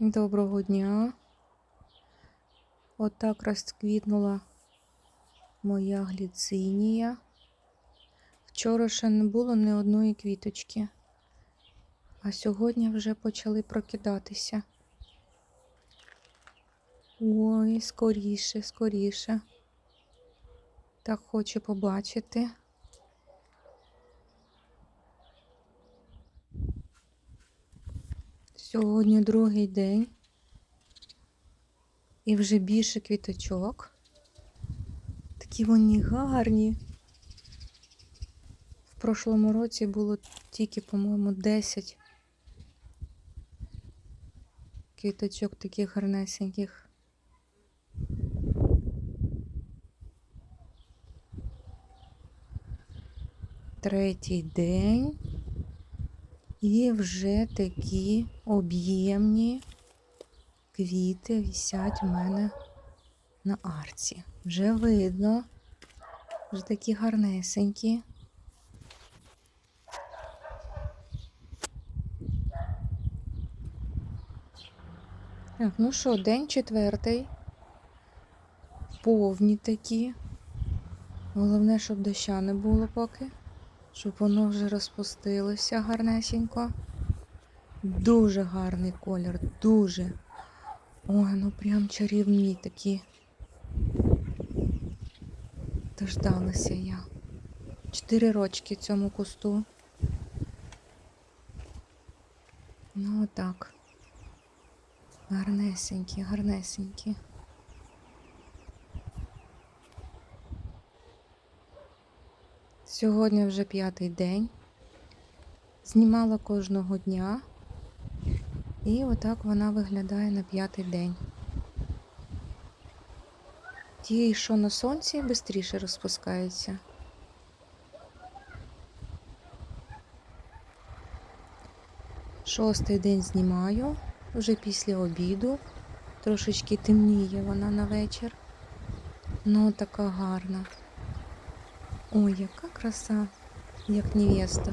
Доброго дня. Отак розквітнула моя гліцинія. Вчора ще не було ні одної квіточки, а сьогодні вже почали прокидатися. Ой, скоріше, скоріше. Так хочу побачити. Сьогодні другий день. І вже більше квіточок. Такі вони гарні. В прошлому році було тільки, по-моєму, 10 квіточок таких гарнесеньких. Третій день. І вже такі об'ємні квіти висять у мене на арці. Вже видно, вже такі гарнесенькі. Так, ну що, день четвертий. Повні такі. Головне, щоб доща не було поки щоб воно вже розпустилося гарнесенько. Дуже гарний колір, дуже. Ой, ну прям чарівні такі. Дождалася я. Чотири рочки цьому кусту. Ну отак. Гарнесенькі, гарнесенькі. Сьогодні вже п'ятий день. Знімала кожного дня. І отак вона виглядає на п'ятий день. Ті, що на сонці, швидше розпускаються. Шостий день знімаю, вже після обіду. Трошечки темніє вона на вечір. Ну, така гарна. Ой, яка краса, як невеста.